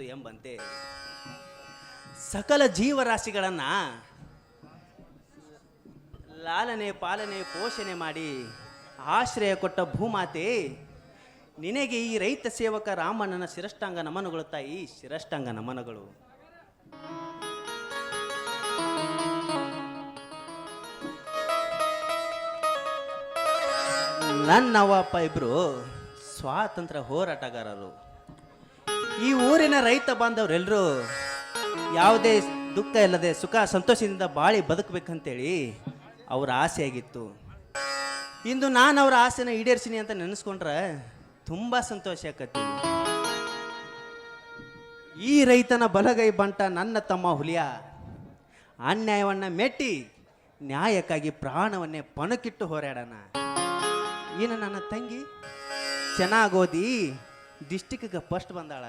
ಎಂಬಂತೆ. ಸಕಲ ಜೀವರಾಶಿಗಳನ್ನು ಲಾಲನೆ ಪಾಲನೆ ಪೋಷಣೆ ಮಾಡಿ ಆಶ್ರಯ ಕೊಟ್ಟ ಭೂಮಾತೆ, ನಿನಗೆ ಈ ರೈತ ಸೇವಕ ರಾಮಣ್ಣನ ಶಿರಷ್ಟಾಂಗ ನಮನಗಳು ತಾಯಿ ಶಿರಷ್ಟಾಂಗ ನಮನಗಳು. ನನ್ನವಪ್ಪ ಇಬ್ರು ಸ್ವಾತಂತ್ರ್ಯ ಹೋರಾಟಗಾರರು. ಈ ಊರಿನ ರೈತ ಬಾಂಧವರೆಲ್ಲರೂ ಯಾವುದೇ ದುಃಖ ಇಲ್ಲದೆ ಸುಖ ಸಂತೋಷದಿಂದ ಬಾಳಿ ಬದುಕಬೇಕಂತೇಳಿ ಅವರ ಆಸೆ ಆಗಿತ್ತು ಇಂದು ನಾನು ಅವರ ಆಸೆನ ಈಡೇರಿಸಿನಿ ಅಂತ ನೆನೆಸ್ಕೊಂಡ್ರೆ ತುಂಬ ಸಂತೋಷ ಆಕತ್ತಿ ಈ ರೈತನ ಬಲಗೈ ಬಂಟ ನನ್ನ ತಮ್ಮ ಹುಲಿಯ. ಅನ್ಯಾಯವನ್ನ ಮೆಟ್ಟಿ ನ್ಯಾಯಕ್ಕಾಗಿ ಪ್ರಾಣವನ್ನೇ ಪಣಕ್ಕಿಟ್ಟು ಹೋರಾಡೋಣ. ಏನು ನನ್ನ ತಂಗಿ, ಚೆನ್ನಾಗೋದಿ ಡಿಸ್ಟಿಕ್ಗೆ ಫಸ್ಟ್ ಬಂದಾಳ.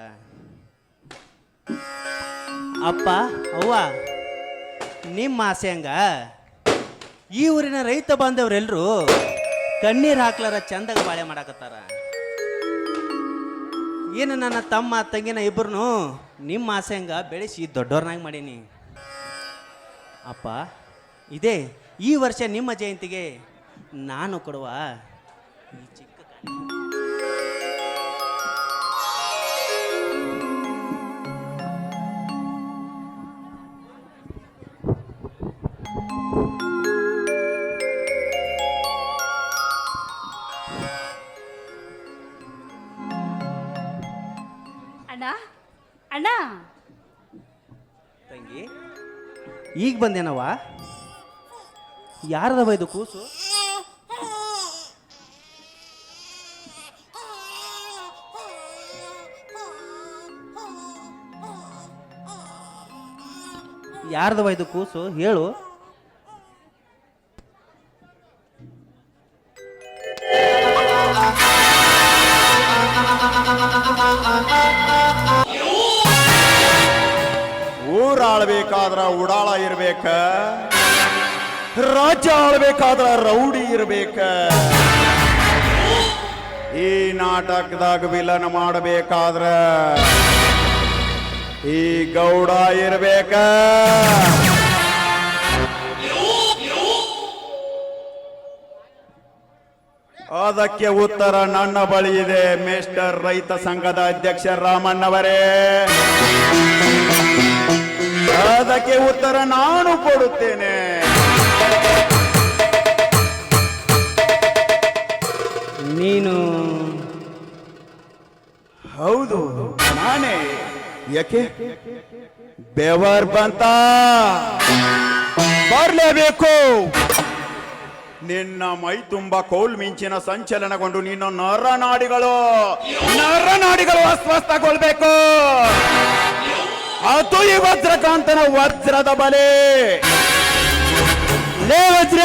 ಅಪ್ಪ, ಅವ್ವ, ನಿಮ್ಮ ಆಸೆ ಹಂಗ? ಈ ಊರಿನ ರೈತ ಬಾಂಧವರೆಲ್ಲರೂ ಕಣ್ಣೀರು ಹಾಕ್ಲಾರ ಚಂದಾಗ ಬಾಳೆ ಮಾಡಾಕತ್ತಾರ. ಏನು ನನ್ನ ತಮ್ಮ, ತಂಗಿನ ಇಬ್ಬರು ನಿಮ್ಮ ಆಸೆ ಹಂಗ ಬೆಳೆಸಿ ದೊಡ್ಡವ್ರನಾಗಿ ಮಾಡೀನಿ. ಅಪ್ಪ, ಇದೇ ಈ ವರ್ಷ ನಿಮ್ಮ ಜಯಂತಿಗೆ ನಾನು ಕೊಡುವ ಈ ಚಿಕ್ಕ ಈಗ ಬಂದೇನವ ಯಾರದವ ಇದು ಕೂಸು? ಯಾರದವ ಇದು ಕೂಸು? ಹೇಳು. ಆಳ್ಬೇಕಾದ್ರ ಉಡಾಳ ಇರ್ಬೇಕ. ರಾಜ್ಯ ಆಳ್ಬೇಕಾದ್ರ ರೌಡಿ ಇರ್ಬೇಕ. ಈ ನಾಟಕದಾಗ ವಿಲನ್ ಮಾಡಬೇಕಾದ್ರ ಈ ಗೌಡ ಇರ್ಬೇಕ. ಅದಕ್ಕೆ ಉತ್ತರ ನನ್ನ ಬಳಿ ಇದೆ, ಮೇಸ್ಟರ್ ರೈತ ಸಂಘದ ಅಧ್ಯಕ್ಷ ರಾಮಣ್ಣವರೇ. ಅದಕ್ಕೆ ಉತ್ತರ ನಾನು ಕೊಡುತ್ತೇನೆ. ನೀನು? ಹೌದು ನಾನೇ. ಯಾಕೆ? ಬೆವರ್ ಬಂತ. ಬರಲೇಬೇಕು. ನಿನ್ನ ಮೈ ತುಂಬ ಕೋಲ್ ಮಿಂಚಿನ ಸಂಚಲನಗೊಂಡು ನಿನ್ನ ನರನಾಡಿಗಳು ನರನಾಡಿಗಳು ಅಸ್ವಸ್ಥಗೊಳ್ಬೇಕು. ಅದು ಈ ವಜ್ರಕಾಂತನ ವಜ್ರದ ಬಲೆ. ಲೇ ವಜ್ರ!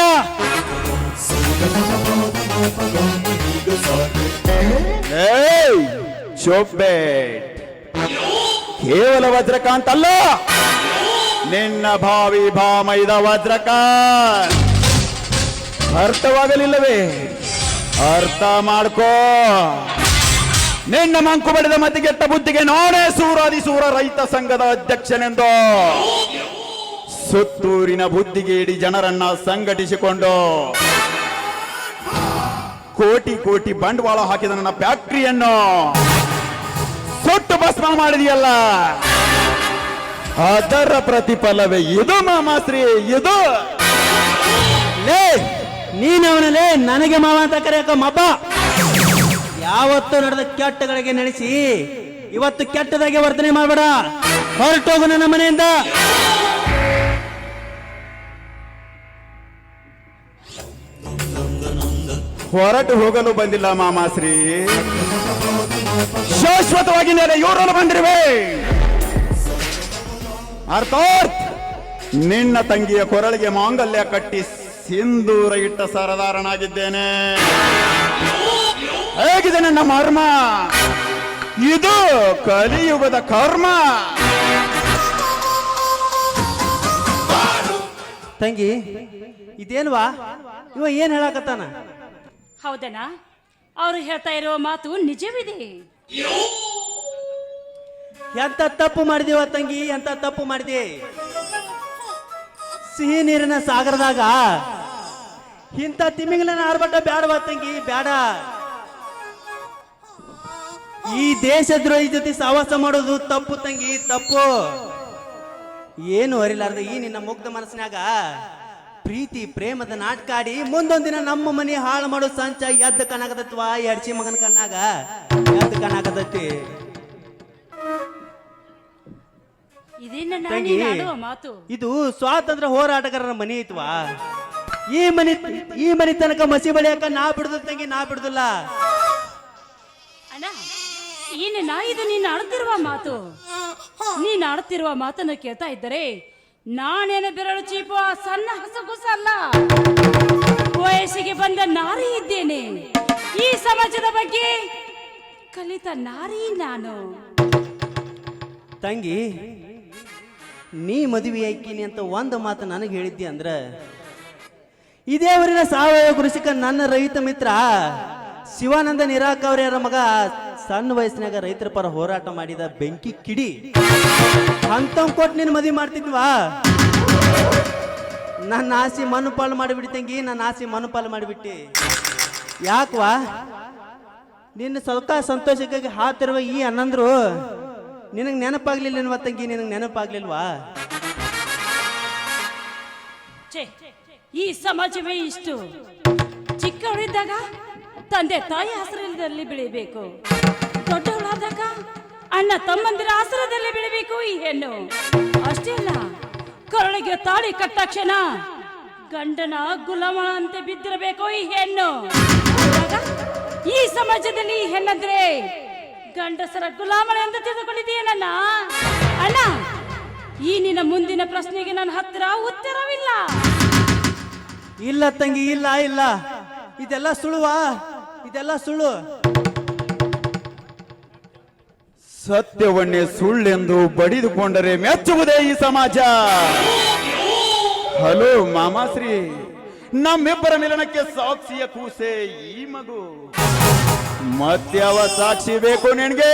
ಕೇವಲ ವಜ್ರಕಾಂತ್ ಅಲ್ಲ. ನಿನ್ನ ಭಾವಿ ಭಾಮೈದ ವಜ್ರಕಾಂತ್. ಅರ್ಥವಾಗಲಿಲ್ಲವೇ ಅರ್ಥ ಮಾಡ್ಕೋ. ನಿನ್ನ ಮಂಕು ಬಡಿದ ಮತಿಗೆಟ್ಟ ಬುದ್ಧಿಗೆ ನಾನೇ ಸೂರಾದಿ ಸೂರ ರೈತ ಸಂಘದ ಅಧ್ಯಕ್ಷನೆಂದು. ಸುತ್ತೂರಿನ ಬುದ್ಧಿಗೇಡಿ ಜನರನ್ನ ಸಂಘಟಿಸಿಕೊಂಡು ಕೋಟಿ ಕೋಟಿ ಬಂಡವಾಳ ಹಾಕಿದ ನನ್ನ ಫ್ಯಾಕ್ಟ್ರಿಯನ್ನು ಸುಟ್ಟು ಭಸ್ಮ ಮಾಡಿದೆಯಲ್ಲ? ಅದರ ಪ್ರತಿಫಲವೇ ಇದು ಮಾಮಾಶ್ರೀ ಇದು. ಲೇ ನೀನವನಲ್ಲೇ ನನಗೆ ಮಾವ ಅಂತ ಕರೆಯಕ ಮಬ್ಬ. ಯಾವತ್ತು ನಡೆದ ಕೆಟ್ಟಗಳಿಗೆ ನಡೆಸಿ, ಇವತ್ತು ಕೆಟ್ಟದಾಗೆ ವರ್ತನೆ ಮಾಡಬೇಡ. ಹೊರಟೋಗು ನನ್ನ ಮನೆಯಿಂದ. ಹೊರಟು ಹೋಗಲು ಬಂದಿಲ್ಲ ಮಾಮಾಶ್ರೀ. ಶಾಶ್ವತವಾಗಿ ನೆಲೆ ಇವರನ್ನು ಬಂದಿರುವೆ. ಅರ್ಥಾತ್, ನಿನ್ನ ತಂಗಿಯ ಕೊರಳಿಗೆ ಮಾಂಗಲ್ಯ ಕಟ್ಟಿ ಸಿಂಧೂರ ಇಟ್ಟ ಸರದಾರನಾಗಿದ್ದೇನೆ. ಹೇಗಿದೆ ನನ್ನ ಮರ್ಮ? ಇದು ಕಲಿಯುಗದ ಕರ್ಮ. ತಂಗಿ ಇದೇನ್ವಾ? ಇವ ಏನ್ ಹೇಳಕತ್ತಾನ? ಹೌದನ ಅವ್ರು ಹೇಳ್ತಾ ಇರೋ ಮಾತು ನಿಜವಿದೆ. ಎಂತ ತಪ್ಪು ಮಾಡಿದೀವ ತಂಗಿ ಎಂತ ತಪ್ಪು ಮಾಡಿದೆ? ಸಿಹಿ ನೀರಿನ ಸಾಗರದಾಗ ಇಂಥ ತಿಮಿಂಗ್ಲನ ಆರ್ಭಟ ಬ್ಯಾಡವಾ ತಂಗಿ ಬ್ಯಾಡ. ಈ ದೇಶದ್ರೋಹಿ ಜೊತೆ ಸಹವಾಸ ಮಾಡೋದು ತಪ್ಪು ತಂಗಿ ತಪ್ಪು. ಏನು ಅರಿಲಾರ್ದ ಈ ನಿನ್ನ ಮುಗ್ಧ ಮನಸ್ಸಿನಾಗ? ಪ್ರೀತಿ ಪ್ರೇಮದ ನಾಟಕ ಆಡಿ ಮುಂದೊಂದ್ ದಿನ ನಮ್ಮ ಮನೆ ಹಾಳು ಮಾಡೋ ಸಂಚ ಎದ್ದ ಕಣಾಗದತ್ವ ಎಡ್ಚಿ ಮಗನ ಕಣ್ಣಾಗ? ಎದ್ದ ಕಣಾಗದತ್ತಿ ಇದೇನ ತಂಗಿ. ಮಾತು. ಇದು ಸ್ವಾತಂತ್ರ್ಯ ಹೋರಾಟಗಾರರ ಮನೆ ಐತ್ವಾ ಈ ಮನೆ ಈ ಮನಿ ತನಕ ಮಸಿ ಬಳಿಯಾಕ ನಾ ಬಿಡುದು ತಂಗಿ ನಾ ಬಿಡುದಿಲ್ಲ. ಅಣ್ಣ ಏನು ನಾ ಇದು ನೀನು ಆಡುತ್ತಿರುವ ಮಾತು. ನೀನು ಆಡುತ್ತಿರುವ ಮಾತನ್ನು ಕೇಳ್ತಾ ಇದ್ದರೆ ನಾನೇನು ಬೆರಳು ಚೀಪುವ ಸಣ್ಣ ಹಸಗುಸ ಅಲ್ಲ ವಯಸ್ಸಿಗೆ ಬಂದ ನಾರಿ ಇದ್ದೇನೆ. ಈ ಸಮಾಜದ ಬಗ್ಗೆ ಕಲಿತ ನಾರಿ ನಾನು. ತಂಗಿ, ನೀ ಮದುವೆ ಆಯ್ಕೀನಿ ಅಂತ ಒಂದು ಮಾತು ನನಗೆ ಹೇಳಿದ್ದಿ ಅಂದ್ರ ಇದೇ ಊರಿನ ಸಾವಯವ ಕೃಷಿಕ ನನ್ನ ರೈತ ಮಿತ್ರ, ಶಿವಾನಂದ ನಿರಾಕವರಿಯರ ಮಗ ಸಣ್ಣ ವಯಸ್ಸಿನಾಗ ರೈತರ ಪರ ಹೋರಾಟ ಮಾಡಿದ ಬೆಂಕಿ ಕಿಡಿ. ಅಂತ ಕೊಟ್ಟು ನಿನ್ನ ಮದುವೆ ಮಾಡ್ತಿದ್ವಾ? ನನ್ನ ಆಸೆ ಮಣ್ಣು ಪಾಲು ಮಾಡಿಬಿಡಿ ತಂಗಿ ನನ್ನ ಆಸೆ ಮಣ್ಣು ಪಾಲು ಮಾಡಿಬಿಟ್ಟಿ. ಯಾಕವಾ? ನಿನ್ನ ಸ್ವಲ್ಪ ಸಂತೋಷಕ್ಕಾಗಿ ಹಾತಿರುವ ಈ ಅನ್ನಂದ್ರು ನಿನಗೆ ನೆನಪಾಗ್ಲಿಲ್ಲ ತಂಗಿ, ನಿನಗೆ ನೆನಪಾಗ್ಲಿಲ್ವಾ? ಈ ಸಮಾಜವೇ ಇಷ್ಟು. ಚಿಕ್ಕವಳಿದ್ದಾಗ ತಂದೆ ತಾಯಿ ಆಶ್ರಯದಲ್ಲಿ ಬೆಳಿಬೇಕು. ದೊಡ್ಡವಳಾದಾಗ ಅಣ್ಣ ತಮ್ಮಂದಿರ ಆಶ್ರಯದಲ್ಲಿ ಬೆಳಿಬೇಕು ಈ ಹೆಣ್ಣು. ಅಷ್ಟೇ ಅಲ್ಲ, ಕರುಳಿಗೆ ತಾಳಿ ಕಟ್ಟಾಕ್ಷಣ ಗಂಡನ ಗುಲಾಮಂತೆ ಬಿದ್ದಿರಬೇಕು ಈ ಹೆಣ್ಣು. ಈ ಸಮಾಜದಲ್ಲಿ ಈ ಹೆಣ್ಣಂದ್ರೆ ಗಂಡಸರ ಗುಲಾಮಳೆ ಅಂತ ತಿಳಿದುಕೊಂಡಿದೀಯನಣ್ಣ ಅಣ್ಣ, ಈ ನಿನ್ನ ಮುಂದಿನ ಪ್ರಶ್ನೆಗೆ ನನ್ನ ಹತ್ತಿರ ಉತ್ತರವಿಲ್ಲ. ಇಲ್ಲ ತಂಗಿ, ಇಲ್ಲ ಇಲ್ಲ. ಇದೆಲ್ಲ ಸುಳುವಾ? ಇದೆಲ್ಲ ಸುಳ್ಳು. ಸತ್ಯವನ್ನೇ ಸುಳ್ಳೆಂದು ಬಡಿದುಕೊಂಡರೆ ಮೆಚ್ಚುವುದೇ ಈ ಸಮಾಜ. ಹಲೋ ಮಾಮಾಶ್ರೀ ನಮ್ಮಿಬ್ಬರ ಮಿಲನಕ್ಕೆ ಸಾಕ್ಷಿಯ ಕೂಸೆ ಈ ಮಗು. ಮತ್ಯಾವ ಸಾಕ್ಷಿ ಬೇಕು ನಿನಗೆ?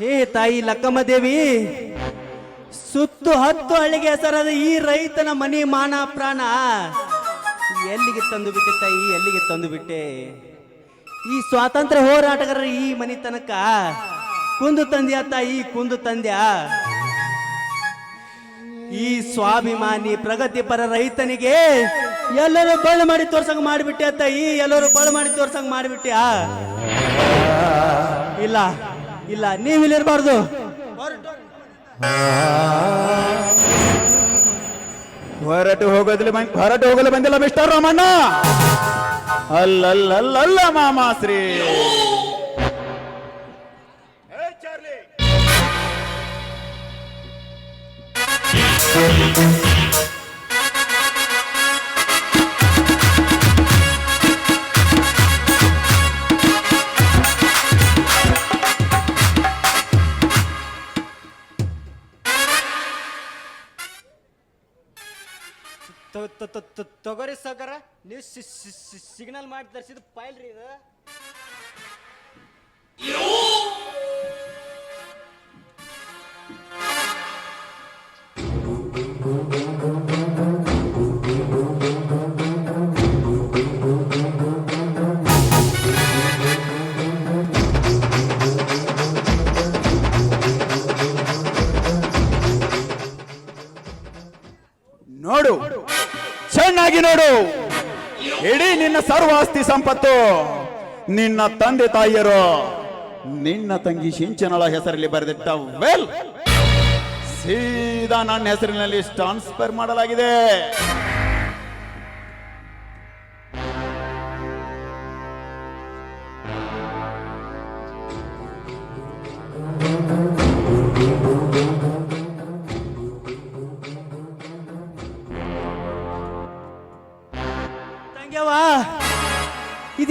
ಹೇ ತಾಯಿ ಲಕ್ಕಮ್ಮ ದೇವಿ ಸುತ್ತು ಹತ್ತು ಹಳ್ಳಿಗೆ ಹೆಸರಾದ ಈ ರೈತನ ಮನಿ ಮಾನ ಪ್ರಾಣ. ಎಲ್ಲಿಗೆ ತಂದು ಬಿಟ್ಟೆ ತಾಯಿ? ಎಲ್ಲಿಗೆ ತಂದು ಬಿಟ್ಟೆ? ಈ ಸ್ವಾತಂತ್ರ್ಯ ಹೋರಾಟಗಾರರ ಈ ಮನಿ ತನಕ ಕುಂದು ತಂದ್ಯಾ ತಾಯಿ? ಕುಂದು ತಂದ್ಯಾ? ಈ ಸ್ವಾಭಿಮಾನಿ ಪ್ರಗತಿಪರ ರೈತನಿಗೆ ಎಲ್ಲರೂ ಬಳ ಮಾಡಿ ತೋರ್ಸಂಗ್ ಮಾಡಿಬಿಟ್ಟೆ ತಾಯಿ? ಎಲ್ಲರೂ ಬಳ ಮಾಡಿ ತೋರ್ಸಂಗ್ ಮಾಡಿಬಿಟ್ಟ್ಯಾ ಇಲ್ಲ ಇಲ್ಲ ನೀವು ಇಲ್ಲಿರ್ಬಾರ್ದು ಹೊರಟು ಹೋಗೋದಿಲ್ಲ ಹೊರಟು ಹೋಗಲು ಬಂದಿಲ್ಲ ಮಿಸ್ಟರ್ ರಾಮಣ್ಣ. ಅಲ್ಲಲ್ಲಲ್ಲ ಮಾಮಾಶ್ರೀ. ತಗೋರಿ ಸಾಕಾರ ನೀವು ಸಿಗ್ನಲ್ ಮಾಡಿ ತರಿಸಿದ ಫೈಲ್ ರೀ ಇದು. ನೋಡು. ಚೆನ್ನಾಗಿ ನೋಡು. ಇಡೀ ನಿನ್ನ ಸರ್ವಾಸ್ತಿ ಸಂಪತ್ತು ನಿನ್ನ ತಂದೆ ತಾಯಿಯರು, ನಿನ್ನ ತಂಗಿ ಸಿಂಚನಳ ಹೆಸರಲ್ಲಿ ಬರೆದಿಟ್ಟ ವೆಲ್. ಸೀದಾ ನನ್ನ ಹೆಸರಿನಲ್ಲಿ ಟ್ರಾನ್ಸ್ಫರ್ ಮಾಡಲಾಗಿದೆ.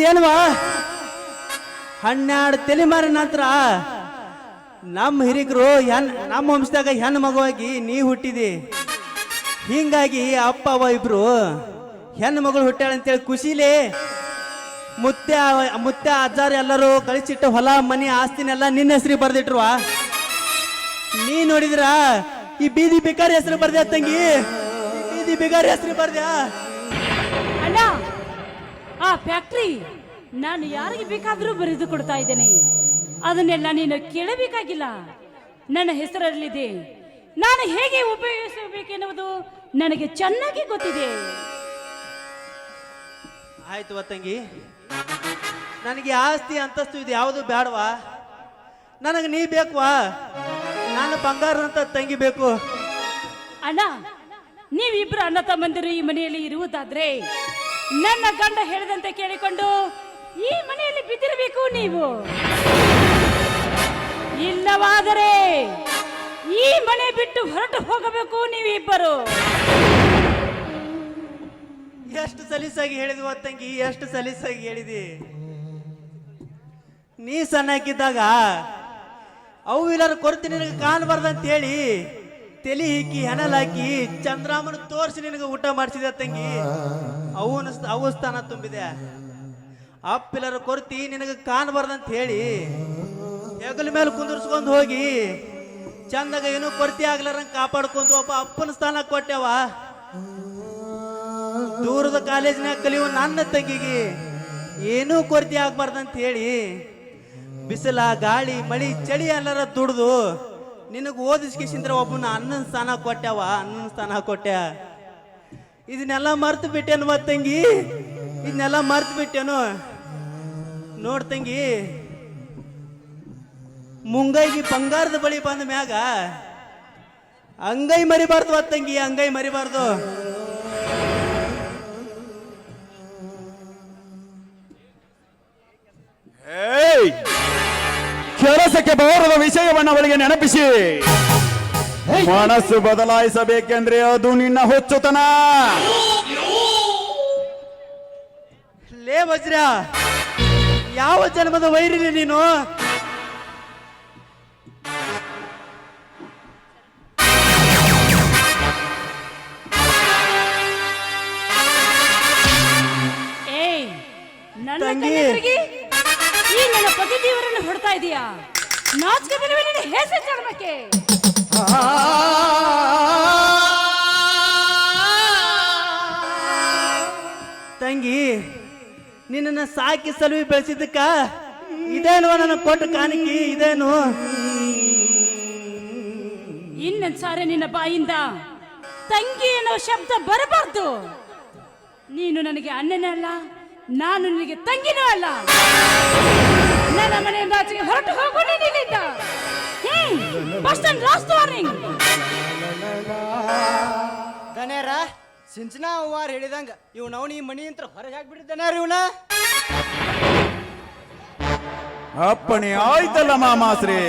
ಇದೇನವಾ ಹನ್ನೆರಡು ತಲೆಮಾರಿನ ನಂತರ ನಮ್ಮ ಹಿರಿಗರು ಹೆಣ್ ನಮ್ಮ ವಂಶದಾಗ ಹೆಣ್ಣು ಮಗುವಾಗಿ ನೀ ಹುಟ್ಟಿದಿ. ಹಿಂಗಾಗಿ ಅಪ್ಪ, ಅವ ಇಬ್ರು ಹೆಣ್ಣು ಮಗಳು ಹುಟ್ಟಾಳ ಅಂತೇಳಿ ಖುಷಿಲಿ ಮುತ್ತೆ ಮುತ್ತೆ ಅಜ್ಜಾರ ಎಲ್ಲರೂ ಕಳಿಸಿಟ್ಟ ಹೊಲ, ಮನೆ, ಆಸ್ತಿನೆಲ್ಲ ನಿನ್ನ ಹೆಸರಿಗೆ ಬರ್ದಿಟ್ರುವ ನೀ ನೋಡಿದ್ರ ಈ ಬೀದಿ ಬಿಕಾರಿ ಹೆಸರು ಬರ್ದ್ಯಾ ತಂಗಿ? ಬೀದಿ ಬಿಕಾರಿ ಹೆಸರು ಬರ್ದ್ಯಾ? ಅಣ್ಣ, ಆ ಫ್ಯಾಕ್ಟ್ರಿ ನಾನು ಯಾರಿಗೆ ಬೇಕಾದರೂ ಬರೆದು ಕೊಡ್ತಾ ಇದ್ದೇನೆ. ಅದನ್ನೆಲ್ಲ ನೀನು ಕೇಳಬೇಕಾಗಿಲ್ಲ. ನನ್ನ ಹೆಸರಲ್ಲಿದೆ. ನಾನು ಹೇಗೆ ಉಪಯೋಗಿಸಬೇಕೆನ್ನುವುದು ನನಗೆ ಚೆನ್ನಾಗಿ ಗೊತ್ತಿದೆ. ಆಯ್ತು ತಂಗಿ ನನಗೆ ಆಸ್ತಿ ಅಂತಸ್ತು ಇದು ಯಾವುದು ಬೇಡವಾ ನನಗೆ ನೀ ಬೇಕವಾ? ನಾನು ಬಂಗಾರದಂತ ತಂಗಿ ಬೇಕು. ಅಣ್ಣ ನೀವಿಬ್ರು ಅಣ್ಣ ತಮ್ಮಂದಿರು ಈ ಮನೆಯಲ್ಲಿ ಇರುವುದಾದ್ರೆ ನನ್ನ ಗಂಡ ಹೇಳಿದಂತೆ ಕೇಳಿಕೊಂಡು ಈ ಮನೆಯಲ್ಲಿ ಬಿದ್ದಿರಬೇಕು ನೀವು. ಇಲ್ಲವಾದರೆ ಈ ಮನೆ ಬಿಟ್ಟು ಹೊರಟು ಹೋಗಬೇಕು ನೀವು ಇಬ್ಬರು. ಎಷ್ಟು ಸಲೀಸಾಗಿ ಹೇಳಿದ್ವ ತಂಗಿ, ಎಷ್ಟು ಸಲೀಸಾಗಿ ಹೇಳಿದಿ? ನೀ ಸಣ್ಣಕ್ಕಿದ್ದಾಗ ಅವು ಇಲ್ಲಾರು ಕೊರತೆ ನಿನಗೆ ಕಾಣಬಾರ್ದಂತ ಹೇಳಿ ತಲೆ ಹಿಕ್ಕಿ ಹೆಣಲಾಕಿ ಚಂದ್ರಾಮನ ತೋರಿಸಿ ನಿನಗೆ ಊಟ ಮಾಡಿಸಿದೆ ತಂಗಿ? ಅವನ ಅವು ಸ್ಥಾನ ತುಂಬಿದೆ. ಅಪ್ಪಿಲ್ಲರ ಕೊರತಿ, ನಿನಗೆ ಕಾಣಬಾರ್ದಂತ ಹೇಳಿ, ಹೆಗಲ ಮೇಲೆ ಕುಂದರ್ಸ್ಕೊಂಡು ಹೋಗಿ, ಚಂದಾಗ ಏನೂ ಕೊರತೆ ಆಗ್ಲಾರಂಗೆ ಕಾಪಾಡ್ಕೊಂಡು ಒಬ್ಬ ಅಪ್ಪನ ಸ್ಥಾನ ಕೊಟ್ಟೆವ. ದೂರದ ಕಾಲೇಜಿನಾಗ ಕಲಿಯುವ ನನ್ನ ತಂಗಿಗೆ ಏನೂ ಕೊರತೆ ಆಗ್ಬಾರ್ದಂತ ಹೇಳಿ, ಬಿಸಿಲ, ಗಾಳಿ, ಮಳಿ, ಚಳಿ ಎಲ್ಲರ ದುಡ್ದು ನಿನಗೆ ಓದಿಸ್ಕಿಸಿಂದ್ರ ಒಬ್ಬನ ಅಣ್ಣನ ಸ್ಥಾನ ಕೊಟ್ಟೆವ, ಅಣ್ಣನ ಸ್ಥಾನ ಕೊಟ್ಟೆ. ಇದನ್ನೆಲ್ಲ ಮರ್ತು ಬಿಟ್ಟೇನು ಮತ್ತಂಗಿ ಇದನ್ನೆಲ್ಲ ಮರ್ತು ಬಿಟ್ಟೇನು? ನೋಡ್ ತಂಗಿ ಮುಂಗೈಗೆ ಬಂಗಾರದ ಬಳಿ ಬಂದ ಮ್ಯಾಗ ಅಂಗೈ ಮರಿಬಾರ್ದು ಅತ್ತಂಗಿ ಅಂಗೈ ಮರಿಬಾರ್ದು. ಏಯ್! ಕೆಲಸಕ್ಕೆ ಬೌರದ ವಿಷಯವನ್ನು ಅವಳಿಗೆ ನೆನಪಿಸಿ. ಮನಸ್ಸು ಬದಲಾಯಿಸಬೇಕೆಂದ್ರೆ ಅದು ನಿನ್ನ ಹುಚ್ಚುತನ. ಲೇ ವಜ್ರ ಯಾವ ಜನ್ಮದ ವೈರಿಲಿ ನೀನು? ಏಯ್ ನನ್ನ ತಂಗಿ. ಕಣ್ಣೆದುರಿಗೆ ಈ ನನ್ನ ಪತಿ ದೇವರನ್ನು ಹೊಡ್ತಾ ಇದೀಯಾ? ನಾಚಿಕೆ ನಿನ್ನ ಹೆಸರು ತಂಗಿ ನಿನ್ನನ್ನ ಸಾಕಿ ಸಲುವಿ ಬೆಳೆಸಿದ್ದಕ್ಕ? ಇದೇನು ನನ್ನ ಕೊಟ್ಟ ಕಾಣಿಕೆ ಇದೇನು? ಇನ್ನೊಂದ್ ಸಾರಿ ನಿನ್ನ ಬಾಯಿಂದ ತಂಗಿ ಅನ್ನೋ ಶಬ್ದ ಬರಬಾರ್ದು. ನೀನು ನನಗೆ ಅಣ್ಣನೇ ಅಲ್ಲ ನಾನು ನಿನಗೆ ತಂಗಿನೂ ಅಲ್ಲ. ನನ್ನ ಮನೆಯಿಂದ ಆಚೆಗೆ ಹೊರಟು ಹೋಗು ನೀನು ಇಲ್ಲಿಂದ. ಹ್ಮ್ first and last warning Sinchana ಅವ್ವಾರ್ ಹೇಳಿದಂಗ ಇವ್ ನಾವು ಈ ಮನಿ ಅಂತ ಹೊರಗೆ ಹಾಕ್ಬಿಟ್ಟಿದ್ದಾನೆ ಇವನ. ಅಪ್ಪಣೆ ಆಯ್ತಲ್ಲ ಮಾಮಾಸ್ರಿ.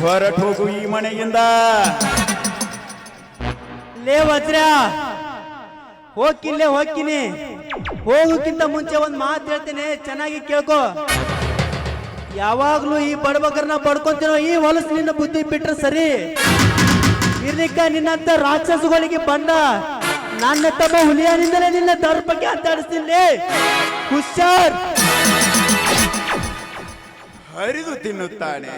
ಹೊರಟು ಹೋಗು ಈ ಮನೆಯಿಂದ ಲೇ ವಜ್ರ ಹೋಗಿಲ್ಲೇ ಹೋಗ್ತೀನಿ ಹೋಗೋಕ್ಕಿಂತ ಮುಂಚೆ ಒಂದು ಮಾತು ಹೇಳ್ತೇನೆ ಚೆನ್ನಾಗಿ ಕೇಳ್ಕೊ. ಯಾವಾಗ್ಲೂ ಈ ಬಡಬಗರನ್ನ ಬಡ್ಕೊಂತೀನೋ ಈ ಹೊಲಸಿನಿಂದ ನಿನ್ನ ಬುದ್ಧಿ ಬಿಟ್ರೆ ಸರಿ. ಇರ್ಲಿಕ್ಕ ನಿನ್ನಂತ ರಾಕ್ಷಸಗಳಿಗೆ ಬಂದ ನನ್ನ ತಮ್ಮ ಹುಲಿಯನಿಂದಲೇ ನಿನ್ನ ದರ್ಪಕ್ಕೆ ಅಂತಾಡಿಸ್ತೀನಿ ಹುಷಾರ್. ಹರಿದು ತಿನ್ನುತ್ತಾನೆ.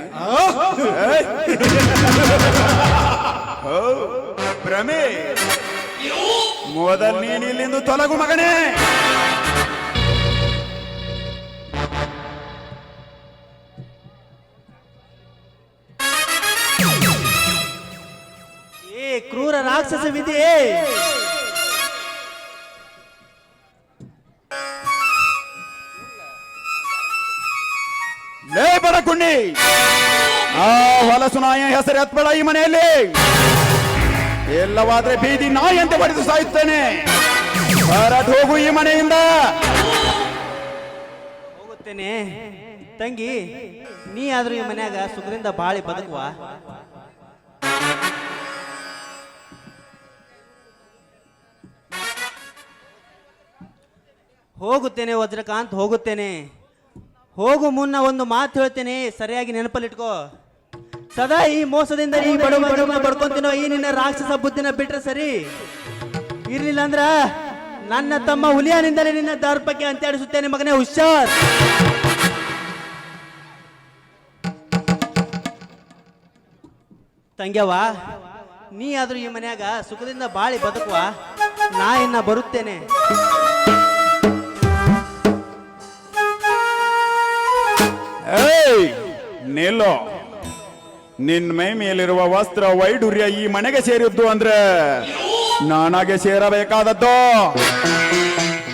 ಭ್ರಮೆ. ಮೊದಲು ನೀನು ಇಲ್ಲಿಂದ ತೊಲಗು ಮಗನೇ. ಕ್ರೂರ ರಾಕ್ಷಸ ವಿಧಿ ಲೇ ಕುಣ್ಣಿ. ಆ ಹೊಲಸು ನಾಯ ಹೆಸರು ಎತ್ಬೇಡ ಈ ಮನೆಯಲ್ಲಿ. ಎಲ್ಲವಾದ್ರೆ ಬೀದಿ ನಾಯಿ ಅಂತ ಬಡಿದು ಸಾಯುತ್ತೇನೆ. ಹೊರಟು ಹೋಗು ಈ ಮನೆಯಿಂದ. ಹೋಗುತ್ತೇನೆ. ತಂಗಿ ನೀ ಆದ್ರೂ ಈ ಮನ್ಯಾಗ ಸುಖದಿಂದ ಬಾಳಿ ಬದುಕುವ. ಹೋಗುತ್ತೇನೆ ವಜ್ರಕಾಂತ್ ಹೋಗುತ್ತೇನೆ. ಹೋಗು ಮುನ್ನ ಒಂದು ಮಾತು ಹೇಳ್ತೇನೆ, ಸರಿಯಾಗಿ ನೆನಪಲ್ಲಿಟ್ಕೋ. ಸದಾ ಈ ಮೋಸದಿಂದ ಈ ಬಡವ ಪಡ್ಕೊಂತೀನೋ ಈ ನಿನ್ನ ರಾಕ್ಷಸ ಬುದ್ಧಿನ ಬಿಟ್ರೆ ಸರಿ? ಇರ್ಲಿಲ್ಲ ಅಂದ್ರ ನನ್ನ ತಮ್ಮ ಹುಲಿಯಾನಿಂದಲೇ ನಿನ್ನ ದರ್ಪಕ್ಕೆ ಅಂತಾಡಿಸುತ್ತೇನೆ ಮಗನೇ ಹುಷಾರ್. ತಂಗ್ಯವಾ ನೀ ಆದ್ರೂ ಈ ಮನ್ಯಾಗ ಸುಖದಿಂದ ಬಾಳಿ ಬದುಕುವ. ನಾ ಇನ್ನ ಬರುತ್ತೇನೆ. ಏಯ್, ನಿಲ್ಲೋ. ನಿನ್ ಮೈ ಮೇಲಿರುವ ವಸ್ತ್ರ ವೈಡೂರ್ಯ ಈ ಮನೆಗೆ ಸೇರಿದ್ದು ಅಂದ್ರೆ ನಾನಾಗೆ ಸೇರಬೇಕಾದದ್ದು.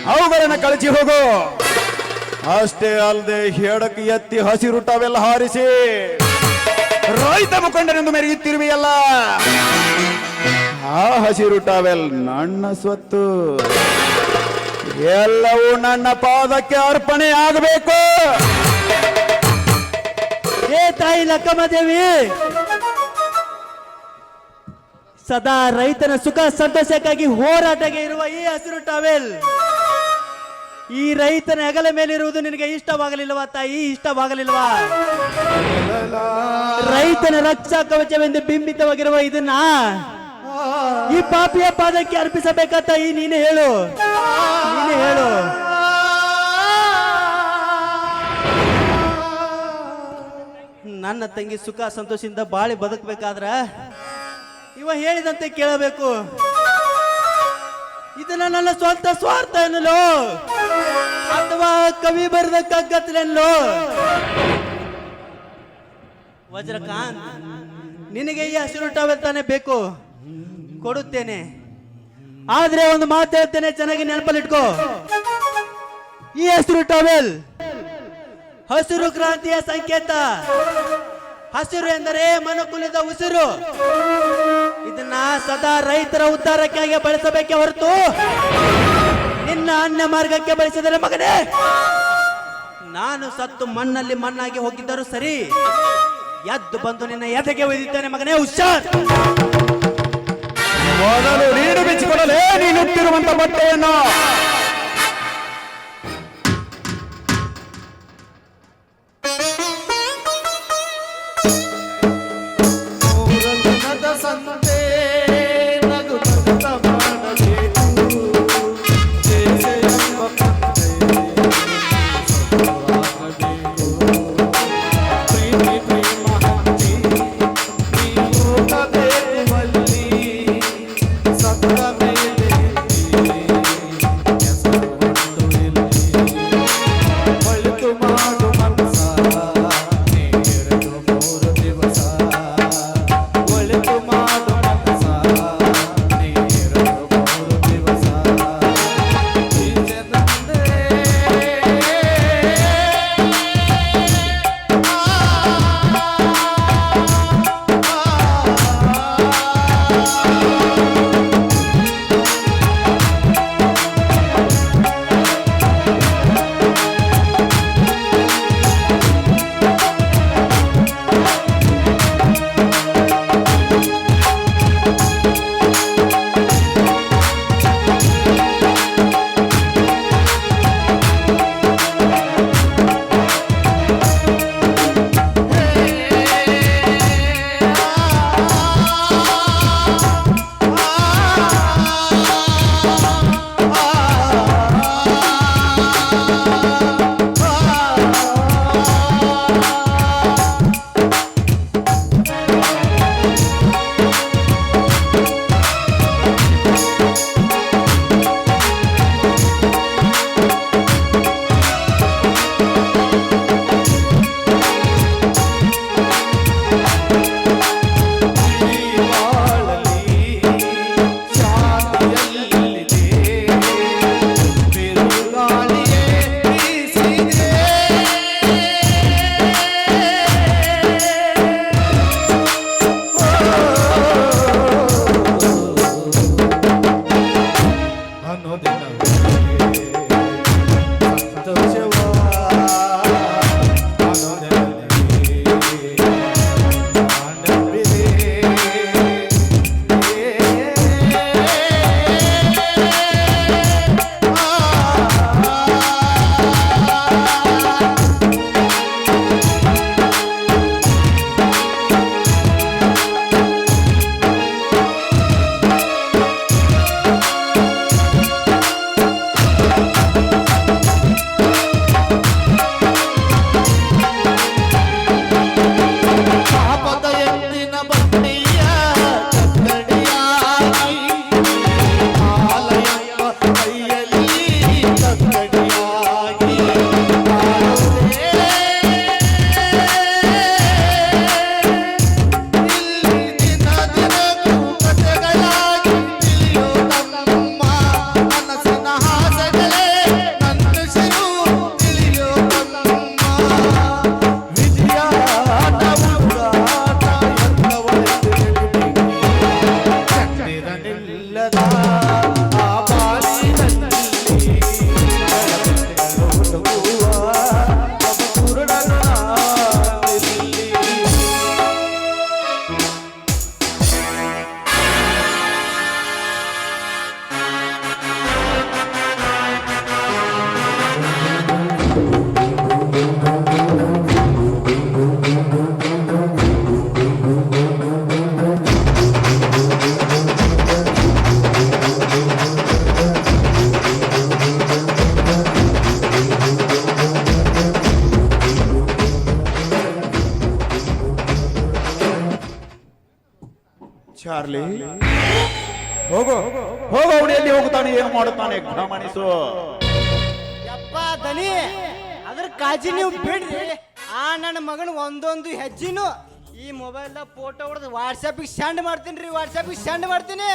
ಅವುಗಳನ್ನ ಕಳಚಿ ಹೋಗು. ಅಷ್ಟೇ ಅಲ್ಲದೆ ಹೇಳಕ್ಕೆ ಎತ್ತಿ ಹಸಿರು ಟವೆಲ್ಲ ಹಾರಿಸಿ. ರೈತ ಮುಖಂಡನೆಂದು ಮೆರೆಯುತ್ತಿರುವೆಯಲ್ಲ ಆ ಹಸಿರು ಟವೆಲ್ ನನ್ನ ಸ್ವತ್ತು. ಎಲ್ಲವೂ ನನ್ನ ಪಾದಕ್ಕೆ ಅರ್ಪಣೆ ಆಗಬೇಕು. ಏ ತಾಯಿ ಲಕ್ಕಮ್ಮ ದೇವಿ ಸದಾ ರೈತನ ಸುಖ ಸಂತೋಷಕ್ಕಾಗಿ ಹೋರಾಟಕ್ಕೆ ಇರುವ ಈ ಹಸಿರು ಟಾವೆಲ್. ಈ ರೈತನ ಹೆಗಲ ಮೇಲಿರುವುದು ನಿನಗೆ ಇಷ್ಟವಾಗಲಿಲ್ವಾ ತಾಯಿ? ಇಷ್ಟವಾಗಲಿಲ್ವಾ ರೈತನ ರಕ್ಷಾ ಕವಚವೆಂದು ಬಿಂಬಿತವಾಗಿರುವ ಇದನ್ನ ಈ ಪಾಪಿಯ ಪಾದಕ್ಕೆ ಅರ್ಪಿಸಬೇಕಾ ತಾಯಿ? ನೀನೇ ಹೇಳು. ನೀನೇ ಹೇಳು. ನನ್ನ ತಂಗಿ ಸುಖ ಸಂತೋಷದಿಂದ ಬಾಳಿ ಬದುಕಬೇಕಾದ್ರ ಇವ ಹೇಳಿದಂತೆ ಕೇಳಬೇಕು. ಇದನ್ನ ನನ್ನ ಸ್ವಂತ ಸ್ವಾರ್ಥ ಎನ್ನಲು? ಅಥವಾ ಕವಿ ಬರೆದ ಕಗ್ಗತ್ತಲೆನ್ನಲು? ವಜ್ರಕಾಂತ್, ನಿನಗೆ ಈ ಹಸಿರು ತಾನೇ ಬೇಕು. ಕೊಡುತ್ತೇನೆ. ಆದ್ರೆ ಒಂದು ಮಾತು ಹೇಳ್ತೇನೆ, ಚೆನ್ನಾಗಿ ನೆನಪಲ್ಲಿಟ್ಕೋ. ಈ ಹಸಿರು ಟವೆಲ್ ಹಸಿರು ಕ್ರಾಂತಿಯ ಸಂಕೇತ. ಹಸಿರು ಎಂದರೆ ಮನಕುಲದ ಉಸಿರು. ಇದನ್ನ ಸದಾ ರೈತರ ಉದ್ಧಾರಕ್ಕಾಗಿ ಬಳಸಬೇಕೆ ಹೊರತು ನಿನ್ನ ಅನ್ಯ ಮಾರ್ಗಕ್ಕೆ ಬಳಸಿದರೆ ಮಗನೇ, ನಾನು ಸತ್ತು ಮಣ್ಣಲ್ಲಿ ಮಣ್ಣಾಗಿ ಹೋಗಿದ್ದರೂ ಸರಿ, ಎದ್ದು ಬಂದು ನಿನ್ನ ಎದೆಗೆ ಒಯ್ದಿದ್ದೇನೆ ಮಗನೇ ಹುಷಾರ್. ಮೊದಲು ನೀರು ಬಿಚ್ಚಿಕೊಡಲೇ ನೀನು ಬಟ್ಟೆಯನ್ನು. ಚಾರ್ಲಿ ಹೋಗೋ. ಹೋಗೋ ಅವನು ಎಲ್ಲಿ ಹೋಗುತ್ತಾನೆ ಏನು ಮಾಡುತ್ತಾನೆ ಗಮನಿಸು. ಯಪ್ಪ ದನಿ ಅದ್ರ ಕಾಜಿ ನೀವು ಬಿಡ್ರಿ. ಆ ನನ್ನ ಮಗನ ಒಂದೊಂದು ಹೆಜ್ಜಿನೂ ಈ ಮೊಬೈಲ್ ಫೋಟೋ ಹೊಡೆದು ವಾಟ್ಸ್ಆ್ಯಪಿಗೆ ಸೆಂಡ್ ಮಾಡ್ತೀನಿ ರೀ ವಾಟ್ಸಪ್ಪಿಗೆ ಸೆಂಡ್ ಮಾಡ್ತೀನಿ.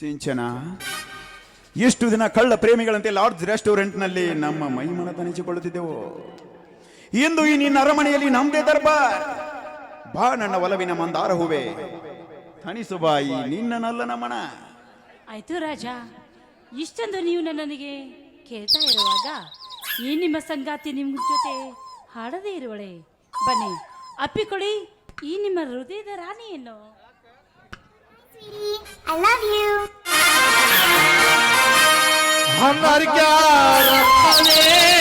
ಸಿಂಚನ? ಎಷ್ಟು ದಿನ ಕಳ್ಳ ಪ್ರೇಮಿಗಳಂತೆ ಲಾರ್ಜ್ ರೆಸ್ಟೋರೆಂಟ್ನಲ್ಲಿ ನಮ್ಮ ಮೈಮನ ತನಿಸಿಕೊಳ್ಳುತ್ತಿದ್ದೆವು ಇಂದು ಈ ನಿನ್ನ ಅರಮನೆಯಲ್ಲಿ ನಮ್ದೇ ದರ್ಬಾರ್. ಬಾ ನನ್ನ ಒಲವಿನ ಮಂದಾರ ಹೂವೆ. ತಣಿಸು ಬಾಯಿ ನಿನ್ನನಲ್ಲ ನಮನ ಆಯ್ತು ರಾಜ, ಇಷ್ಟೊಂದು ನೀವು ನನ್ನನಿಗೆ ಕೇಳ್ತಾ ಇರುವಾಗ ಈ ನಿಮ್ಮ ಸಂಗಾತಿ ನಿಮ್ಮ ಜೊತೆ ಹಾಡದೇ ಇರುವಳೆ. ಬನ್ನಿ ಅಪ್ಪಿಕೊಡಿ ಈ ನಿಮ್ಮ ಹೃದಯದ ರಾಣಿಯನ್ನು. sweetie. I love you. हमर क्या रखने